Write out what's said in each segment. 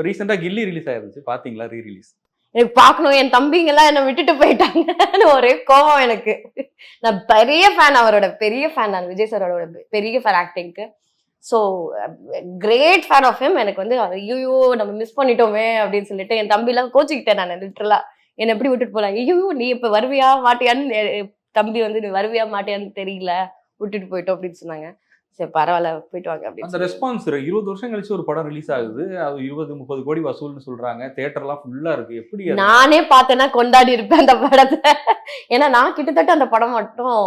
இப்போ ரீசெண்டாக கில்லி ரிலீஸ் ஆயிருந்துச்சு. பார்த்தீங்களா ரீ ரிலீஸ் எனக்கு பார்க்கணும் என் தம்பிங்கெல்லாம் என்னை விட்டுட்டு போயிட்டாங்கன்னு ஒரே கோவம் எனக்கு. நான் பெரிய ஃபேன் அவரோட பெரிய ஃபேன் நான் விஜய் சாரோட பெரிய fan ஆக்டிங்க்கு so great fan of him எனக்கு வந்து ஐயோ நம்ம மிஸ் பண்ணிட்டோமே அப்படின்னு சொல்லிட்டு என் தம்பிலாம் கோச்சிக்கிட்டேன் நான் லிட்டரலா என்னை எப்படி விட்டுட்டு போகலாம் ஐயோ நீ இப்போ வருவியா மாட்டியான்னு தம்பி வந்து நீ வருவியா மாட்டியான்னு தெரியல விட்டுட்டு போயிட்டோம் அப்படின்னு சொன்னாங்க. சரி பரவாயில்ல போயிட்டு வாங்க அப்படின்னு அந்த ரெஸ்பான்ஸ் இருபது வருஷம் கழிச்சு ஒரு படம் ரிலீஸ் ஆகுது. அது இருபது முப்பது கோடி வசூல்னு சொல்றாங்க. தியேட்டர்லாம் ஃபுல்லா இருக்கு. எப்படி? நானே பார்த்தேன்னா கொண்டாடி இருப்பேன் அந்த படத்தை. ஏன்னா நான் கிட்டத்தட்ட அந்த படம் மட்டும்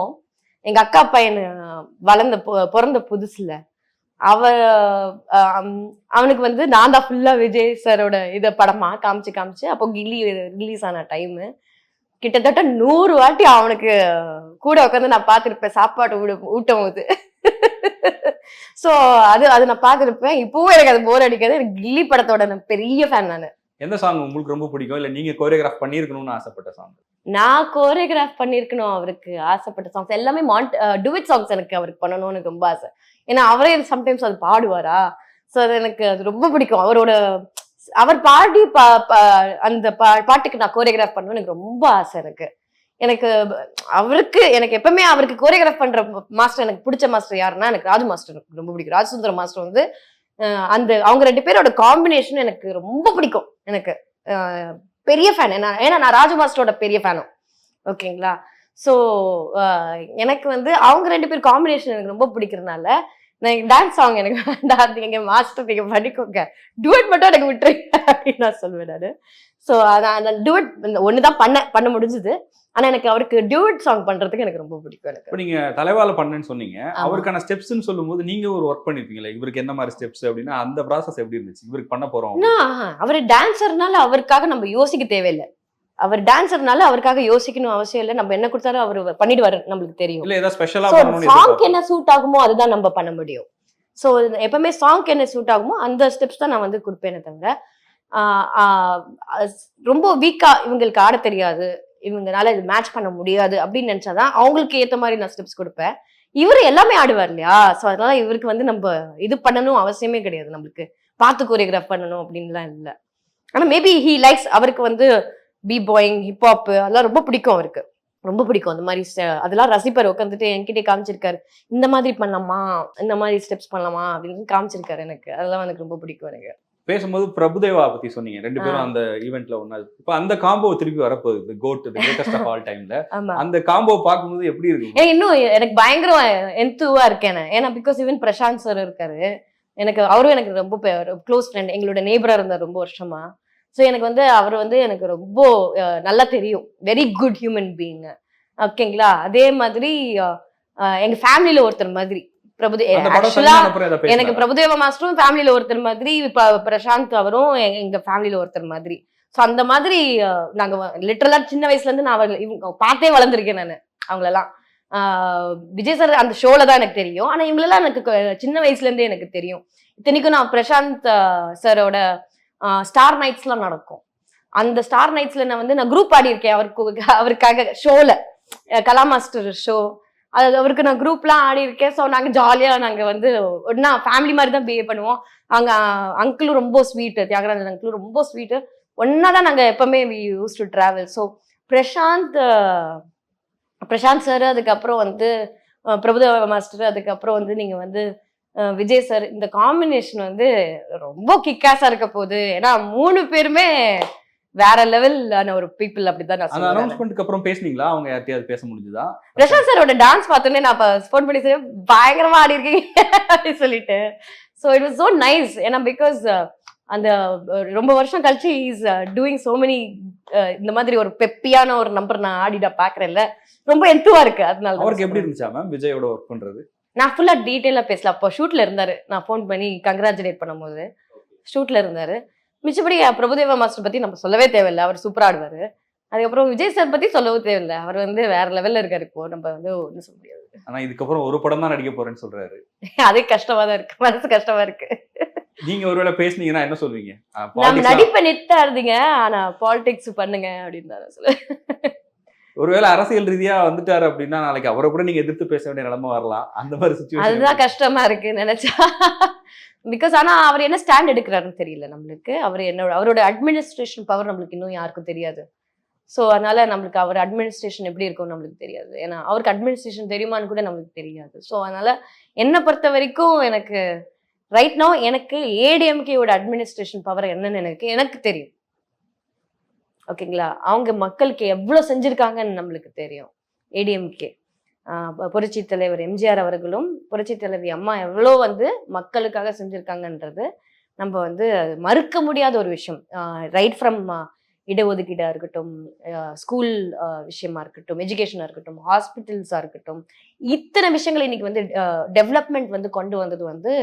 எங்க அக்கா பையன் வளர்ந்த பிறந்த புதுசுல. அவ அவனுக்கு வந்து நான் தான் ஃபுல்லா விஜய் சாரோட இத படமா காமிச்சு காமிச்சு அப்போ கில்லி ரிலீஸ் ஆன டைம் கிட்டத்தட்ட நூறு வாட்டி அவனுக்கு கூட உட்காந்து நான் பார்த்திருப்பேன். சாப்பாடு ஊட ஊட்டும் போது. ஸோ அது அது நான் பார்த்திருப்பேன். இப்பவும் எனக்கு அது போர் அடிக்காது. எனக்கு கில்லி படத்தோட நான் பெரிய ஃபேன் நான். எந்த சாங் உங்களுக்கு ரொம்ப பிடிக்கும்? இல்ல நீங்க கோரியோகிராஃப் பண்ணிருக்கணும்னு ஆசைப்பட்ட சாங் நான் கோரியோகிராஃப் பண்ணியிருக்கணும் அவருக்கு ஆசைப்பட்ட சாங்ஸ் எல்லாமே மாண்ட் டுவிட் சாங்ஸ் எனக்கு அவருக்கு பண்ணணும்னு எனக்கு ரொம்ப ஆசை. ஏன்னா அவரே சம்டைம்ஸ் அது பாடுவாரா? ஸோ அது எனக்கு அது ரொம்ப பிடிக்கும். அவரோட அவர் பாடி பா அந்த பாட்டுக்கு நான் கோரியோகிராஃப் பண்ணணும்னு எனக்கு ரொம்ப ஆசை எனக்கு. எனக்கு அவருக்கு எனக்கு எப்பவுமே அவருக்கு கோரியோகிராஃப் பண்ற மாஸ்டர் எனக்கு பிடிச்ச மாஸ்டர் யாருன்னா எனக்கு ராஜு மாஸ்டர் எனக்கு ரொம்ப பிடிக்கும். ராஜசுந்தர மாஸ்டர் வந்து அந்த அவங்க ரெண்டு பேரோட காம்பினேஷன் எனக்கு ரொம்ப பிடிக்கும். எனக்கு பெரிய ஃபேன் ஏன்னா ஏன்னா நான் ராஜு மாஸ்டரோட பெரிய ஃபேனும் ஓகேங்களா? ஸோ எனக்கு வந்து அவங்க ரெண்டு பேர் காம்பினேஷன் எனக்கு ரொம்ப பிடிக்கிறதுனால நான் டான்ஸ் சாங் எனக்கு வேண்டாம். நீங்க மாஸ்டர் நீங்க பண்ணிக்கோங்க டுவெட் மட்டும் எனக்கு விட்டுருங்க அப்படின்னு நான் சொல்லுவேன் நான். ஸோ அந்த டுவெட் ஒன்று தான் பண்ண பண்ண முடிஞ்சுது. ஆனா எனக்கு அவருக்கு டியூட் சாங் பண்றதுக்கு எனக்கு ரொம்ப பிடிக்கும் எனக்கு. இப்போ நீங்க தலைவால பண்ணேன்னு சொன்னீங்க. அவருக்கான ஸ்டெப்ஸ்னு சொல்லும்போது நீங்க ஒரு ஒர்க் பண்ணிருப்பீங்களா இவருக்கு என்ன மாதிரி ஸ்டெப்ஸ் அப்படின்னா அந்த ப்ராசஸ் எப்படி இருந்துச்சு? இவருக்கு பண்ண போறோம் அவர் டான்சர்னால அவருக்காக நம்ம யோசிக்க தேவையில்லை. அவர் டான்சர்னால அவருக்காக யோசிக்கணும் அவசியம் இல்லை. நம்ம என்ன கொடுத்தாலும் அவர் பண்ணிடுவாரு நம்மளுக்கு தெரியும். இல்ல ஏதாவது ஸ்பெஷலா சாங்க்கு? என்ன சூட் ஆகுமோ அதுதான் நம்ம பண்ண முடியும். ஸோ எப்பவுமே சாங்க்கு என்ன சூட் ஆகுமோ அந்த ஸ்டெப்ஸ் தான் நான் வந்து கொடுப்பேனே தவிர ரொம்ப வீக்கா இவங்களுக்கு ஆட தெரியாது. இவங்கனால இது மேட்ச் பண்ண முடியாது அப்படின்னு நினைச்சாதான் அவங்களுக்கு ஏத்த மாதிரி நான் ஸ்டெப்ஸ் கொடுப்பேன். இவர் எல்லாமே ஆடுவார் இல்லையா? ஸோ அதனால இவருக்கு வந்து நம்ம இது பண்ணணும் அவசியமே கிடையாது நம்மளுக்கு. பார்த்து கோரியோகிராஃப் பண்ணணும் அப்படின்லாம் இல்லை. ஆனா மேபி ஹீ லைக்ஸ் அவருக்கு வந்து பி பாயிங் ஹிப்ஹாப் அதெல்லாம் ரொம்ப பிடிக்கும் அவருக்கு. ரொம்ப பிடிக்கும் அந்த மாதிரி அதெல்லாம் ரசிப்பார். உட்காந்துட்டு என்கிட்ட காமிச்சிருக்காரு. இந்த மாதிரி பண்ணலாமா? இந்த மாதிரி ஸ்டெப்ஸ் பண்ணலாமா? அப்படின்னு காமிச்சிருக்காரு எனக்கு. அதெல்லாம் எனக்கு ரொம்ப பிடிக்கும் எனக்கு. பேசும்போது பிரபுதேவா பத்தி சொன்னீங்க. ரெண்டு பேரும். அந்த ஈவெண்ட்ல ஒண்ணா இப்போ அந்த காம்போ திருப்பி வரப்போகுது. Goat the greatest of all டைம்ல அந்த காம்போ பார்க்கும்போது எப்படி இருக்கும் ஏன் இன்னும் எனக்கு பயங்கர எந்துவா இருக்கேன். ஏன்னா பிகாஸ் ஈவன் பிரசாந்த் சார் இருக்காரு. எனக்கு அவரும் எனக்கு ரொம்ப க்ளோஸ் ஃப்ரெண்ட் எங்களோட நேபரா இருந்தார் ரொம்ப வருஷமா. ஸோ எனக்கு வந்து அவர் வந்து எனக்கு ரொம்ப நல்லா தெரியும். வெரி குட் ஹியூமன் பீயிங் ஓகேங்களா அதே மாதிரி அஹ், அஹ், எங்க ஃபேமிலியில ஒருத்தர் மாதிரி. பிரபுதே எனக்கு? பிரபுதேவ மாஸ்டரும் ஃபேமிலியில ஒருத்தர் மாதிரி பிரசாந்த் அவரும் எங்க ஃபேமிலியில ஒருத்தர் மாதிரி. ஸோ அந்த மாதிரி நாங்க லிட்டரலா சின்ன வயசுல இருந்து நான் அவர்கள் இவங்க பார்த்தே வளர்ந்துருக்கேன் நான் அவங்களெல்லாம். விஜய் சார் அந்த ஷோல தான் எனக்கு தெரியும். ஆனா இவங்களெல்லாம் எனக்கு சின்ன வயசுல இருந்தே எனக்கு தெரியும். இத்தனைக்கும் நான் பிரசாந்த் சாரோட ஸ்டார் நைட்ஸ்லாம் நடக்கும். அந்த ஸ்டார் நைட்ஸ்ல நான் வந்து நான் குரூப் ஆடி இருக்கேன் அவருக்கு அவருக்காக ஷோல கலா மாஸ்டர் ஷோ அது அவருக்கு நான் குரூப்லாம் ஆடி இருக்கேன். ஸோ நாங்கள் ஜாலியாக நாங்கள் வந்து ஒன்றா ஃபேமிலி மாதிரி தான் பிஹேவ் பண்ணுவோம். அங்கே அங்கிளும் ரொம்ப ஸ்வீட்டு தியாகராஜன் அங்கிளும் ரொம்ப ஸ்வீட்டு ஒன்றா தான் நாங்கள் எப்பவுமே we use to travel so Prashanth Prashanth sir அதுக்கப்புறம் வந்து பிரபுதேவ மாஸ்டர் அதுக்கப்புறம் வந்து நீங்கள் வந்து விஜய் சார் இந்த காம்பினேஷன் வந்து ரொம்ப கிக்காஸாக இருக்க போகுது. ஏன்னா மூணு பேருமே வேற லெவலான ஒரு பீப்புள் அப்படிதான் நான் அந்த சொல்லுவேன் அனௌன்ஸ்மெண்ட்க்கு அப்புறம் பேசுனீங்களா? அவங்க யார்ட்டையாவது பேச முடிஞ்சுதா? பிரசாந்த் சாரோட டான்ஸ் பார்த்தோன்னே நான் இப்போ ஃபோன் பண்ணி சொல்லி பயங்கரமா ஆடி இருக்கீங்க. அப்படின்னு சொல்லிட்டு. So it was so nice ஏன்னா பிகாஸ் அந்த அஹ், ரொம்ப வருஷம் கழிச்சு இஸ் டூயிங் சோ மெனி இந்த மாதிரி ஒரு பெப்பியான ஒரு நம்பர் நான் ஆடி நான் பார்க்குறேன்ல ரொம்ப எந்துவா இருக்கு? அதனால தான் அவருக்கு எப்படி. இருந்துச்சா மேம் விஜயோட ஒர்க் பண்றது? நான் ஃபுல்லா டீட்டெயிலாக பேசல. அப்போ ஷூட்ல இருந்தாரு. நான் ஃபோன் பண்ணி கங்க்ராச்சுலேட் பண்ணும்போது. ஷூட்ல இருந்தாரு. மிச்சபடி அஹ், பிரபுதேவா மாஸ்டர் பத்தி நம்ம சொல்லவே தேவையில்லை. அவர் சூப்பரா ஆடுவாரு. அதுக்கப்புறம் விஜய் சார் பத்தி சொல்லவும் தேவையில்லை. அவர் வந்து வேற லெவல்ல இருக்காரு. இப்போ நம்ம வந்து ஒன்றும் சொல்ல முடியாது. ஆனா இதுக்கப்புறம் ஒரு படம் தான் நடிக்க போறேன்னு சொல்றாரு. அதே கஷ்டமா தான் இருக்கு. மனசு கஷ்டமா இருக்கு. நீங்க ஒருவேளை பேசுனீங்கன்னா என்ன சொல்வீங்க? நம்ம நடிப்பை நிறுத்தா இருந்தீங்க. ஆனா பாலிடிக்ஸ் பண்ணுங்க அப்படின்னு சொல்லுவேன். ஒருவேளை அரசியல் ரீதியா வந்துட்டாரு அப்படின்னா நாளைக்கு அவரை கூட நீங்க எதிர்த்து பேச வேண்டிய நிலைமை வரலாம். அந்த மாதிரி அதுதான் கஷ்டமா இருக்கு நினைச்சா. பிகாஸ் ஆனா அவர் என்ன ஸ்டாண்ட் எடுக்கிறாருன்னு தெரியல நம்மளுக்கு. அவர் என்னோட அவரோட அட்மினிஸ்ட்ரேஷன் பவர் நம்மளுக்கு இன்னும் யாருக்கும் தெரியாது. ஸோ அதனால நம்மளுக்கு அவர் அட்மினிஸ்ட்ரேஷன் எப்படி இருக்கும்னு நம்மளுக்கு தெரியாது. ஏன்னா அவருக்கு அட்மினிஸ்ட்ரேஷன் தெரியுமான்னு கூட நம்மளுக்கு தெரியாது. ஸோ அதனால என்னை பொறுத்த வரைக்கும் எனக்கு ரைட் நோ எனக்கு ஏடிஎம்கேயோட அட்மினிஸ்ட்ரேஷன் பவர் என்னன்னு எனக்கு எனக்கு தெரியும். ஓகேங்களா அவங்க மக்களுக்கு எவ்வளோ செஞ்சுருக்காங்கன்னு நம்மளுக்கு தெரியும். ஏடிஎம்கே புரட்சி தலைவர் எம்ஜிஆர் அவர்களும் புரட்சி தலைவி அம்மா எவ்வளோ வந்து மக்களுக்காக செஞ்சுருக்காங்கன்றது நம்ம வந்து மறுக்க முடியாத ஒரு விஷயம். ரைட் ஃப்ரம் இடஒதுக்கீடாக இருக்கட்டும் ஸ்கூல் விஷயமா இருக்கட்டும் எஜுகேஷனாக இருக்கட்டும் ஹாஸ்பிட்டல்ஸாக இருக்கட்டும் இத்தனை விஷயங்கள் இன்னைக்கு வந்து டெவலப்மெண்ட் வந்து கொண்டு வந்தது வந்து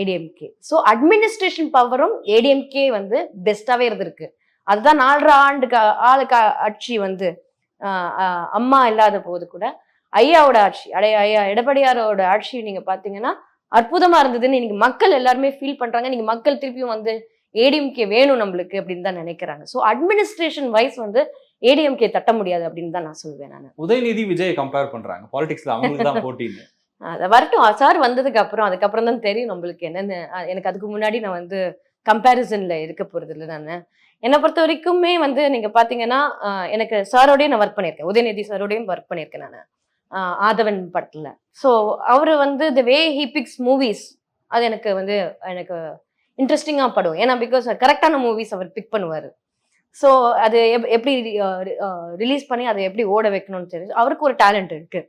ஏடிஎம்கே ஸோ அட்மினிஸ்ட்ரேஷன் பவரும் ஏடிஎம்கே வந்து பெஸ்ட்டாகவே இருந்திருக்கு. அதுதான் நாலரை ஆண்டுக்கு ஆளுக்கு ஆட்சி வந்து அம்மா இல்லாத போது கூட ஐயாவோட ஆட்சி அடைய ஐயா எடப்பாடியாரோட ஆட்சி நீங்க பாத்தீங்கன்னா அற்புதமா இருந்ததுன்னு இன்னைக்கு மக்கள் எல்லாருமே ஃபீல் பண்றாங்க. நீங்க மக்கள் திருப்பியும் வந்து ஏடிஎம்கே வேணும் நம்மளுக்கு அப்படின்னு தான் நினைக்கிறாங்க. ஸோ அட்மினிஸ்ட்ரேஷன் வைஸ் வந்து ஏடிஎம்கே தட்ட முடியாது அப்படின்னு தான் நான் சொல்வேன் நான். உதயநிதி விஜய் கம்பேர் பண்றாங்க. பாலிடிக்ஸ்ல அவங்களுக்கு தான் போட்டின்னு. அதை வரட்டும். சார் வந்ததுக்கு அப்புறம் அதுக்கப்புறம் தான் தெரியும் நம்மளுக்கு என்னென்னு. எனக்கு அதுக்கு முன்னாடி நான் வந்து கம்பேரிசனில் இருக்க போகிறது இல்லை நான். என்னை பொறுத்த வரைக்குமே வந்து நீங்கள் பார்த்தீங்கன்னா எனக்கு சாரோடையும் நான் ஒர்க் பண்ணியிருக்கேன். உதயநிதி சாரோடையும் ஒர்க் பண்ணியிருக்கேன் நான். ஆதவன் படத்தில். ஸோ அவர் வந்து the way he picks movies அது எனக்கு வந்து எனக்கு இன்ட்ரெஸ்டிங்காக படும். ஏன்னா பிகாஸ் கரெக்டான மூவிஸ் அவர் பிக் பண்ணுவார். ஸோ அது எப் எப்படி ரிலீஸ் பண்ணி அதை எப்படி ஓட வைக்கணும்னு தெரிஞ்சு அவருக்கு ஒரு டேலண்ட் இருக்குது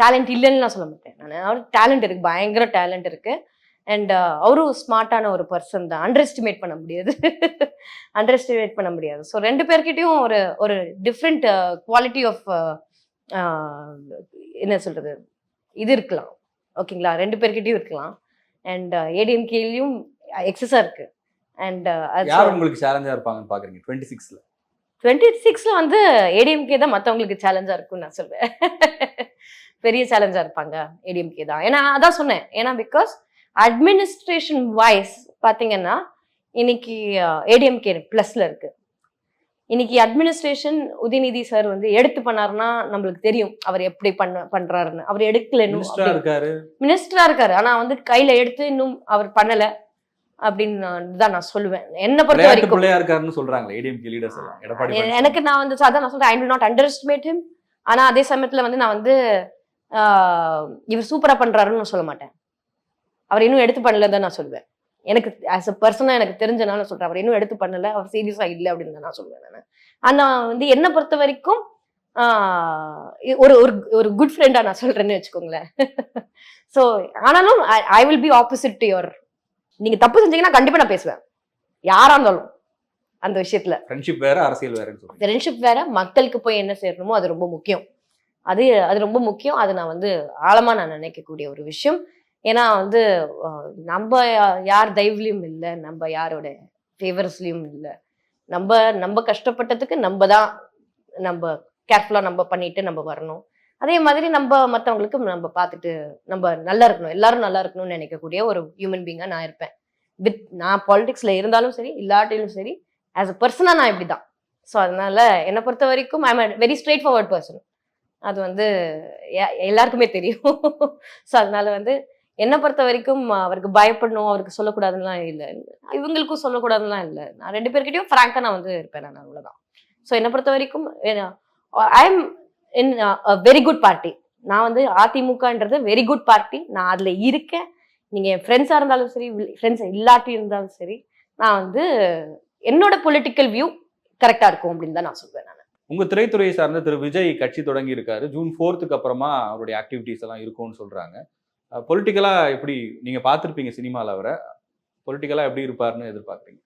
டேலண்ட் இல்லைன்னு நான் சொல்ல மாட்டேன். நான் அவருக்கு டேலண்ட் இருக்குது பயங்கர டேலண்ட் இருக்குது அண்ட் அவரும் ஸ்மார்ட்டான ஒரு பர்சன் தான். அண்டர் எஸ்டிமேட் பண்ண முடியாது. அண்டர் எஸ்டிமேட் பண்ண முடியாது. ஸோ ரெண்டு பேர்கிட்டயும் ஒரு ஒரு டிஃப்ரெண்ட் குவாலிட்டி ஆஃப் என்ன சொல்றது? இது இருக்கலாம். ஓகேங்களா ரெண்டு பேர்கிட்டயும் இருக்கலாம். அண்ட் ஏடிஎம்கேலையும் எக்ஸஸாக இருக்கு. அண்ட் யார் உங்களுக்கு சேலஞ்சா இருப்பாங்கன்னு டுவெண்ட்டி சிக்ஸ்ல டுவெண்ட்டி சிக்ஸ்ல வந்து ஏடிஎம்கே தான் மற்றவங்களுக்கு சேலஞ்சா இருக்கும்னு நான் சொல்வேன். பெரிய சேலஞ்சா இருப்பாங்க ஏடிஎம்கே தான். ஏன்னா அதான் சொன்னேன். ஏன்னா பிகாஸ் அட்மினிஸ்ட்ரேஷன் வைஸ் பாத்தீங்கன்னா இன்னைக்கு ஏடிஎம்கே ப்ளஸ்ல இருக்கு. இன்னைக்கு அட்மினிஸ்ட்ரேஷன் உதயநிதி சார் வந்து எடுத்து பண்ணாருன்னா நம்மளுக்கு தெரியும் அவர் எப்படி பண்ண பண்றாருன்னு. அவர் எடுக்கல மினிஸ்டரா இருக்காரு. மினிஸ்டரா இருக்காரு. ஆனா வந்து கையில எடுத்து இன்னும் அவர் பண்ணல அப்படின்னு தான் நான் சொல்லுவேன். என்ன பொறுத்த வரைக்கும். எனக்கு நான் வந்து அதான் நான் சொல்றேன் I will not underestimate him ஆனா அதே சமயத்துல வந்து நான் வந்து இவர் சூப்பரா பண்றாருன்னு சொல்ல மாட்டேன். அவர் இன்னும் எடுத்து பண்ணல தான் நான் சொல்லுவேன் எனக்கு ஆஸ் அ பர்சனா எனக்கு தெரிஞ்சனால சொல்றேன். அவர் இன்னும் எடுத்து பண்ணல. அவர் சீரியஸா இல்லை அப்படின்னு தான் நான் சொல்லுவேன் நான். ஆனா வந்து என்னை பொறுத்த வரைக்கும் ஒரு ஒரு ஒரு குட் ஃப்ரெண்டா நான் சொல்றேன்னு வச்சுக்கோங்களேன். ஸோ ஆனாலும் I will be opposite to your நீங்க தப்பு செஞ்சீங்கன்னா கண்டிப்பா நான் பேசுவேன். யாரா இருந்தாலும் அந்த விஷயத்துல. ஃப்ரெண்ட்ஷிப் வேற அரசியல் சொல்றீங்க. ஃப்ரெண்ட்ஷிப் வேற மக்களுக்கு போய் என்ன சேரணுமோ அது ரொம்ப முக்கியம். அது அது ரொம்ப முக்கியம். அது நான் வந்து ஆழமா நான் நினைக்கக்கூடிய ஒரு விஷயம். ஏன்னா வந்து நம்ம யார் தெய்வலையும் இல்லை நம்ம யாரோட ஃபேவர்ஸ்லையும் இல்லை. நம்ம நம்ம கஷ்டப்பட்டதுக்கு நம்ம தான் நம்ம கேர்ஃபுல்லாக நம்ம பண்ணிட்டு நம்ம வரணும். அதே மாதிரி நம்ம மற்றவங்களுக்கு நம்ம பார்த்துட்டு நம்ம நல்லா இருக்கணும் எல்லாரும் நல்லா இருக்கணும்னு நினைக்கக்கூடிய ஒரு ஹியூமன் பீங்காக நான் இருப்பேன். வித் நான் பாலிடிக்ஸில் இருந்தாலும் சரி இல்லாட்டிலும் சரி ஆஸ் அ பர்சனாக நான் இப்படி தான் ஸோ அதனால என்னை பொறுத்த வரைக்கும் I'm very straightforward person அது வந்து எ- எல்லாருக்குமே தெரியும். ஸோ அதனால வந்து என்னை பொறுத்த வரைக்கும் அவருக்கு பயப்படணும் அவருக்கு சொல்லக்கூடாதுலாம் இல்லை. இவங்களுக்கும் சொல்லக்கூடாதுலாம் இல்லை. நான் ரெண்டு பேர்கிட்டயும் ஃப்ராங்காக நான் வந்து இருப்பேன் நான் அவ்வளோதான் ஸோ என்னை பொறுத்த வரைக்கும் I am in very good party நான் வந்து அதிமுகன்றது வெரி குட் பார்ட்டி நான் அதில் இருக்கேன். நீங்கள் என் ஃப்ரெண்ட்ஸாக இருந்தாலும் சரி ஃப்ரெண்ட்ஸ் இல்லாட்டி இருந்தாலும் சரி நான் வந்து என்னோட பொலிட்டிக்கல் வியூ கரெக்டாக இருக்கும் அப்படின்னு தான் நான் சொல்வேன் நான். உங்க திரைத்துறையை சார்ந்த திரு. விஜய் கட்சி தொடங்கி இருக்காரு ஜூன் ஃபோர்த்துக்கு அப்புறமா அவருடைய ஆக்டிவிட்டிஸ் எல்லாம் இருக்கும்னு சொல்றாங்க. பொலிட்டிக்கலாக எப்படி நீங்கள் பார்த்துருப்பீங்க சினிமாவில் அவரை. பொலிட்டிக்கலாக எப்படி இருப்பார்னு எதிர்பார்க்குறீங்க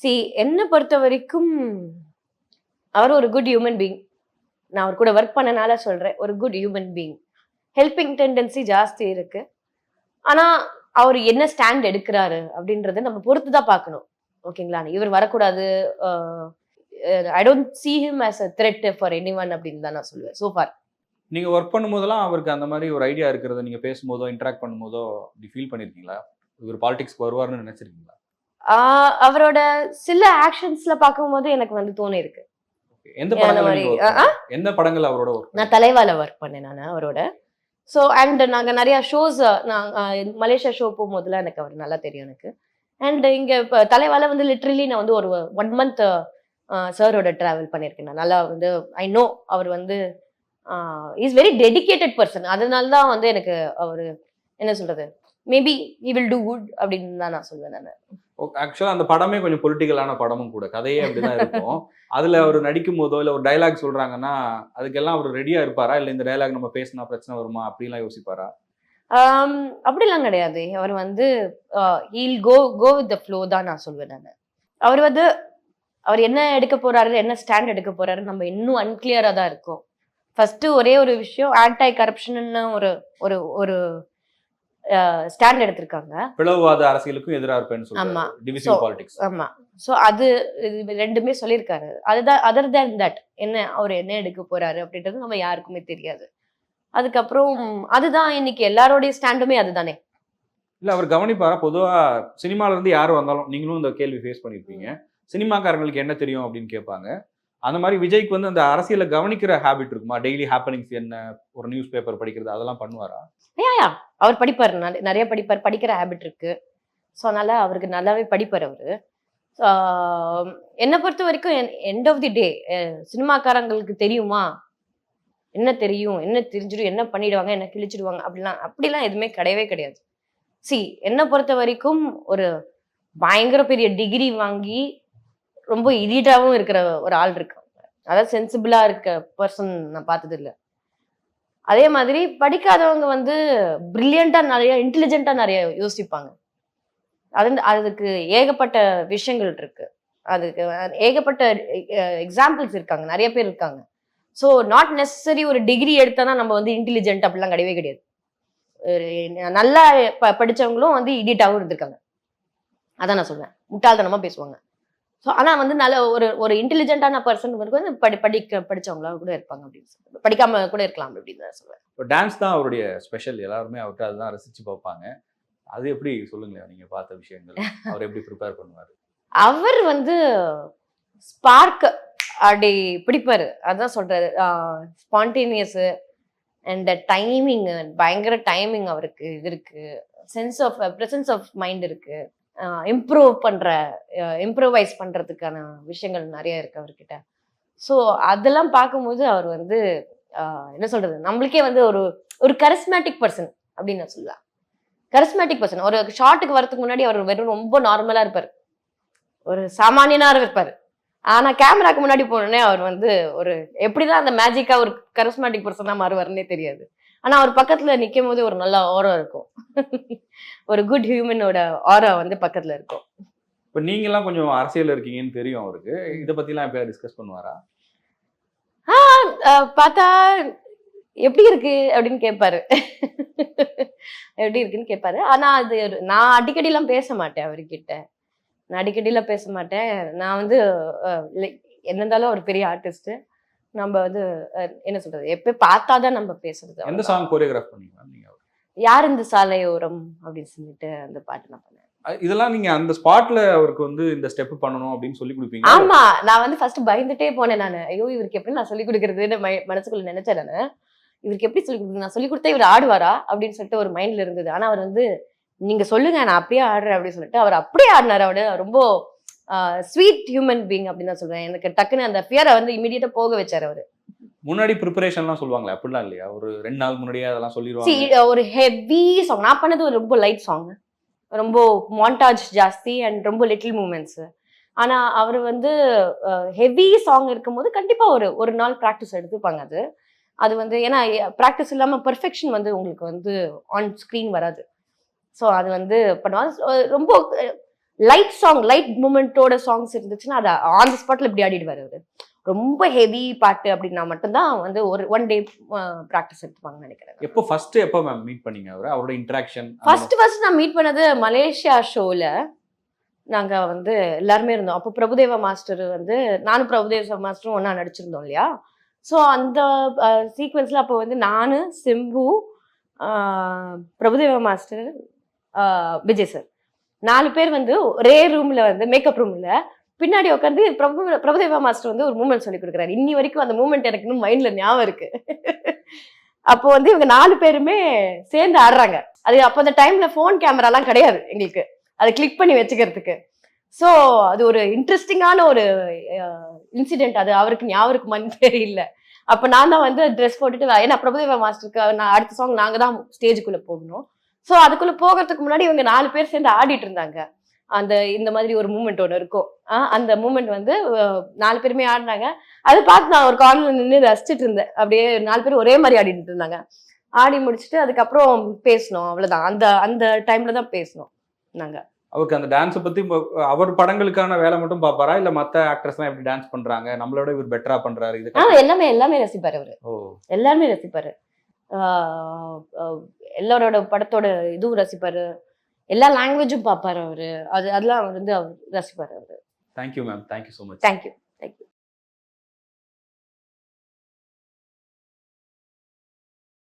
சி என்னை பொறுத்த வரைக்கும் அவர் ஒரு குட் ஹியூமன் பீங் நான் அவர் கூட ஒர்க் பண்ணனால சொல்கிறேன் ஒரு good human being helping tendency ஜாஸ்தி இருக்கு. ஆனால் அவர் என்ன ஸ்டாண்ட் எடுக்கிறாரு அப்படின்றத நம்ம பொறுத்து தான் பார்க்கணும். ஓகேங்களா? இவர் வரக்கூடாது. I don't see him as a threat for anyone அப்படின்னு தான் நான் சொல்லுவேன் சூப்பர் far நீங்க ஒர்க் பண்ணும்போதெல்லாம் அவருக்கு அந்த மாதிரி ஒரு ஐடியா இருக்கிறத நீங்க பேசும்போதோ இன்டராக்ட் பண்ணும்போதோ இப்படி ஃபீல் பண்ணிருக்கீங்களா? இவர் பாலிடிக்ஸ்க்கு வருவார்னு நினைச்சிருக்கீங்களா? அவரோட சில ஆக்ஷன்ஸ்ல பார்க்கும்போது எனக்கு வந்து தோணி இருக்கு எந்த? எந்த படங்கள் அவரோட நான் தலைவால ஒர்க் பண்ணேன் நான் அவரோட. ஸோ அண்ட் நாங்கள் நிறையா ஷோஸ் நான் மலேசியா ஷோ போகும்போதெல்லாம் எனக்கு அவர் நல்லா தெரியும் எனக்கு. அண்ட் இங்கே இப்போ தலைவால வந்து லிட்ரலி நான் வந்து ஒரு ஒன் மந்த் சாரோட ட்ராவல் பண்ணியிருக்கேன். நான் நல்லா வந்து ஐ நோ அவர் வந்து இஸ் வெரி டெடிகேட்டட் பர்சன் அதனால தான் வந்து எனக்கு அவர் என்ன சொல்றது? Maybe he will do good அப்படின்னு தான் நான் சொல்லுவேன் நான். ஆக்சுவலா அந்த படமே கொஞ்சம் பொலிட்டிக்கலான படமும் கூட. கதையே அப்படிதான் இருக்கும். அதுல அவர் நடிக்கும் போதோ இல்ல ஒரு டைலாக் சொல்றாங்கன்னா அதுக்கெல்லாம் அவர் ரெடியா இருப்பாரா? இல்ல இந்த டைலாக் நம்ம பேசினா பிரச்சனை வருமா? அப்படிலாம் யோசிப்பாரா? அப்படிலாம் கிடையாது. அவர் வந்து he'll go go with the flow தான் நான் சொல்வேன் நான். அவர் வந்து அவர் என்ன எடுக்க போறாரு என்ன ஸ்டாண்ட் எடுக்க போறாரு நம்ம இன்னும் அன்கிளியரா தான் இருக்கோம். ஃபர்ஸ்ட் ஒரே ஒரு விஷயம் ஆன்டை கரப்ஷன் ஒரு ஒரு ஒரு ஸ்டாண்ட் எடுத்திருக்காங்க. பிளவுவாத அரசியலுக்கும் எதிராக இருப்பேன்னு ஆமா. ஸோ அது ரெண்டுமே சொல்லியிருக்காரு. அதுதான் அதர் தேன் தட் என்ன அவர் என்ன எடுக்க போறாரு அப்படின்றது நம்ம யாருக்குமே தெரியாது. அதுக்கப்புறம் அதுதான் இன்னைக்கு எல்லாரோடைய ஸ்டாண்டுமே அதுதானே. இல்ல அவர் கவனிப்பாரா? பொதுவா சினிமால இருந்து யார் வந்தாலும் நீங்களும் இந்த கேள்வி ஃபேஸ் பண்ணிருப்பீங்க. சினிமாக்காரங்களுக்கு என்ன தெரியும் அப்படின்னு கேட்பாங்க. அந்த மாதிரி விஜய்க்கு வந்து அந்த அரசியலை கவனிக்கிற ஹாபிட் இருக்குமா? டெய்லி ஹாப்பனிங்ஸ் என்ன? ஒரு நியூஸ் பேப்பர் படிக்கிறது அதெல்லாம் பண்ணுவாரா? ஏயா அவர் படிப்பார். நிறைய- நிறைய படிப்பார். படிக்கிற ஹேபிட் இருக்கு. ஸோ அதனால அவருக்கு நல்லாவே படிப்பார் அவரு. என்னை பொறுத்த வரைக்கும் எண்ட் ஆஃப் தி டே சினிமாக்காரங்களுக்கு தெரியுமா? என்ன தெரியும்? என்ன தெரிஞ்சிடும்? என்ன பண்ணிடுவாங்க? என்ன கிழிச்சிடுவாங்க? அப்படிலாம் அப்படிலாம் எதுவுமே கிடையவே கிடையாது. சி என்னை பொறுத்த வரைக்கும் ஒரு பயங்கர பெரிய டிகிரி வாங்கி ரொம்ப இடிட்டாவும் இருக்கிற ஒரு ஆள் இருக்காங்க அதாவது சென்சிபிளாக இருக்க பர்சன் நான் பார்த்தது இல்லை அதே மாதிரி படிக்காதவங்க வந்து பிரில்லியண்டா நிறைய இன்டெலிஜென்ட்டாக நிறைய யோசிப்பாங்க. அது அதுக்கு ஏகப்பட்ட விஷயங்கள் இருக்கு. அதுக்கு ஏகப்பட்ட எக்ஸாம்பிள்ஸ் இருக்காங்க. நிறைய பேர் இருக்காங்க. ஸோ நாட் நெசசரி ஒரு டிகிரி எடுத்தா நம்ம வந்து இன்டெலிஜென்ட் அப்படிலாம் கிடையவே கிடையாது. ஒரு நல்லா ப- படிச்சவங்களும் வந்து இடிட்டாகவும் இருந்திருக்காங்க. அதான் நான் சொல்றேன். முட்டாள்தனமாக பேசுவாங்க. ஸோ ஆனா வந்து நல்ல ஒரு ஒரு இன்டெலிஜென்ட்டான பர்சன் வந்து படி படிக்க படிச்சவங்களா கூட இருப்பாங்க அப்படின்னு சொல்லுவேன் படிக்காம கூட இருக்கலாம் அப்படின்னு தான் சொல்லுவேன் இப்போ டான்ஸ் தான் அவருடைய ஸ்பெஷல் எல்லாருமே அவர்கிட்ட அதுதான் ரசிச்சு பார்ப்பாங்க. அது எப்படி சொல்லுங்களேன் நீங்க பார்த்த விஷயங்கள்? அவர் எப்படி ப்ரிப்பேர் பண்ணுவாரு? அவர் வந்து ஸ்பார்க் அப்படி பிடிப்பாரு. அதான் சொல்றாரு. ஸ்பான்டேனியஸ் அண்ட் டைமிங் பயங்கர டைமிங் அவருக்கு இது இருக்கு. Sense of presence of mind இருக்கு. இம்ப்ரூவ் பண்ணுற இம்ப்ரூவைஸ் பண்ணுறதுக்கான விஷயங்கள் நிறைய இருக்கு அவர்கிட்ட. ஸோ அதெல்லாம் பார்க்கும்போது அவர் வந்து என்ன சொல்கிறது நம்மளுக்கே வந்து ஒரு ஒரு கரிஸ்மேட்டிக் பர்சன் அப்படின்னு நான் சொல்லலாம் கரிஸ்மேட்டிக் பர்சன் ஒரு ஷார்ட்டுக்கு வரதுக்கு முன்னாடி அவர் வெறும் ரொம்ப நார்மலாக இருப்பார். ஒரு சாமானியனாக இருப்பார். ஆனால் கேமராக்கு முன்னாடி போனோடனே அவர் வந்து ஒரு எப்படிதான் அந்த மேஜிக்காக ஒரு கரிஸ்மேட்டிக் பர்சனாக மாறுவாருன்னே தெரியாது. ஆனா அவர் பக்கத்துல நிக்கும் போது ஒரு நல்ல ஆரா இருக்கும். ஒரு குட் ஹியூமனோட ஆரா வந்து பக்கத்துல இருக்கும். இப்போ நீங்கெல்லாம் கொஞ்சம் அரசியல் இருக்கீங்கன்னு தெரியும் அவருக்கு. இதை பத்திலாம் எப்பயாவது டிஸ்கஸ் பண்ணுவாரா? பார்த்தா எப்படி இருக்கு அப்படின்னு கேட்பாரு எப்படி இருக்குன்னு கேட்பாரு ஆனா அது நான் அடிக்கடி எல்லாம் பேச மாட்டேன் அவர்கிட்ட. நான் அடிக்கடி எல்லாம் பேச மாட்டேன். நான் வந்து என்ன இருந்தாலும் ஒரு பெரிய ஆர்டிஸ்ட் நம்ம வந்து என்ன சொல்றது எப்ப பார்த்தாதான் நம்ம பேசுறது எந்த. சாங் கோரியோகிராஃப் பண்ணீங்க ma'am நீங்க? யார் இந்த சாலையோரம் அப்படின்னு சொல்லிட்டு அந்த பாட்டு நான் பண்ணேன். இதெல்லாம் நீங்க அந்த ஸ்பாட்ல அவருக்கு வந்து இந்த ஸ்டெப் பண்ணணும் அப்படின்னு சொல்லி கொடுப்பீங்க ஆமா நான் வந்து ஃபர்ஸ்ட் பயந்துட்டே போனேன் நான். ஐயோ இவருக்கு எப்படி நான் சொல்லி கொடுக்கறதுன்னு மனசுக்குள்ள நினைச்சேன் நானு. இவருக்கு எப்படி சொல்லி கொடுக்குறது நான் சொல்லி கொடுத்தா இவர் ஆடுவாரா அப்படின்னு சொல்லிட்டு ஒரு மைண்ட்ல இருந்தது. ஆனா அவர் வந்து நீங்க சொல்லுங்க நான் அப்படியே ஆடுறேன் அப்படின்னு சொல்லிட்டு அவர் அப்படியே ஆடினார். அவரு ரொம்ப ஸ்வீட் ஹியூமன் பீங் அப்படின்னு தான் சொல்றேன். எனக்கு டக்குன்னு அந்த ஃபியரை வந்து இமீடியட்டா போக வச்சாரு அவரு. முன்னாடி ப்ரிப்பரேஷன்லாம் சொல்லுவாங்களே அப்படிலாம் இல்லையா? ஒரு ரெண்டு நாள் முன்னாடியே அதெல்லாம் சொல்லிடுவாங்க. ஒரு ஹெவி சாங் நான் பண்ணது ஒரு ரொம்ப லைட் சாங் ரொம்ப மாண்டாஜ் ஜாஸ்தி அண்ட் ரொம்ப லிட்டில் மூமெண்ட்ஸ் ஆனா அவர் வந்து ஹெவி சாங் இருக்கும்போது கண்டிப்பா ஒரு ஒரு நாள் ப்ராக்டிஸ் எடுத்துப்பாங்க அது. அது வந்து ஏன்னா ப்ராக்டிஸ் இல்லாம பெர்ஃபெக்ஷன் வந்து உங்களுக்கு வந்து ஆன் ஸ்க்ரீன் வராது. ஸோ அது வந்து பண்ணுவாங்க. ரொம்ப லைட் சாங் லைட் மூமெண்ட்டோட சாங்ஸ் இருந்துச்சுன்னா அதை ஆன் தி ஸ்பாட்ல இப்படி ஆடிடுவார் அவர். ரொம்ப ஹெவி பாட்டு அப்படின்னா மட்டும்தான் வந்து ஒரு ஒன் டே ப்ராக்டிஸ் எடுத்துப்பாங்கன்னு நினைக்கிறேன் எப்போ ஃபர்ஸ்ட் எப்போ மேம் மீட் பண்ணீங்க அவரை? அவரோட இன்ட்ராக்ஷன் ஃபர்ஸ்ட் ஃபர்ஸ்ட் நான் மீட் பண்ணது மலேசியா ஷோல நாங்க வந்து எல்லாருமே இருந்தோம். அப்போ பிரபுதேவா மாஸ்டர் வந்து நானும் பிரபுதேவா மாஸ்டரும் ஒண்ணா நடிச்சிருந்தோம் இல்லையா? ஸோ அந்த சீக்வன்ஸ்ல அப்போ வந்து நானு சிம்பு பிரபுதேவா மாஸ்டர் விஜய் சார் நாலு பேர் வந்து ஒரே ரூம்ல வந்து மேக்கப் ரூம்ல பின்னாடி உட்காந்து பிரபு பிரபுதேவா மாஸ்டர் வந்து ஒரு மூமெண்ட் சொல்லி கொடுக்குறாரு. இன்னி வரைக்கும் அந்த மூமெண்ட் எனக்கு இன்னும் மைண்ட்ல ஞாபகம் இருக்கு. அப்போ வந்து இவங்க நாலு பேருமே சேர்ந்து ஆடுறாங்க. அது அப்போ அந்த டைம்ல ஃபோன் கேமராலாம் கிடையாது எங்களுக்கு. அதை கிளிக் பண்ணி வச்சுக்கிறதுக்கு. ஸோ அது ஒரு இன்ட்ரெஸ்டிங்கான ஒரு இன்சிடென்ட் அது. அவருக்கு ஞாபகம் இருக்குமான்னு தெரியல. அப்போ நான் தான் வந்து ட்ரெஸ் போட்டுட்டு ஏன்னா பிரபுதேவா மாஸ்டருக்கு நான் அடுத்த சாங் நாங்கள் தான் ஸ்டேஜுக்குள்ளே போகணும். ஸோ அதுக்குள்ளே போகிறதுக்கு முன்னாடி இவங்க நாலு பேர் சேர்ந்து ஆடிட்டு இருந்தாங்க. அந்த இந்த மாதிரி ஒரு மூமெண்ட் ஒன்று இருக்கும். அந்த மூமெண்ட் வந்து நாலு பேருமே ஆடினாங்க. அதை பார்த்து நான் ஒரு கார்னர் நின்று ரசிச்சிட்டு இருந்தேன். அப்படியே நாலு பேர் ஒரே மாதிரி ஆடிட்டு இருந்தாங்க. ஆடி முடிச்சுட்டு அதுக்கப்புறம் பேசணும் அவ்வளவுதான். அந்த அந்த டைம்ல தான் பேசணும் நாங்க. அவருக்கு அந்த டான்ஸை பத்தி அவர் படங்களுக்கான வேலை மட்டும் பாப்பாரா இல்ல மத்த ஆக்ட்ரஸ்லாம் எப்படி டான்ஸ் பண்றாங்க? நம்மளோட இவர் பெட்டரா பண்றாரு? இதுக்கு எல்லாமே எல்லாமே ரசிப்பாரு அவரு. ஓ. எல்லாருமே ரசிப்பாரு. எல்லாரோட படத்தோட இதுவும் ரசிப்பாரு. எல்லா லாங்குவேஜும் பார்ப்பாரு அவரு. அது அதெல்லாம் அவர் வந்து அவர் ரசிப்பாரு அவரு. Thank you ma'am thank you so much thank you thank you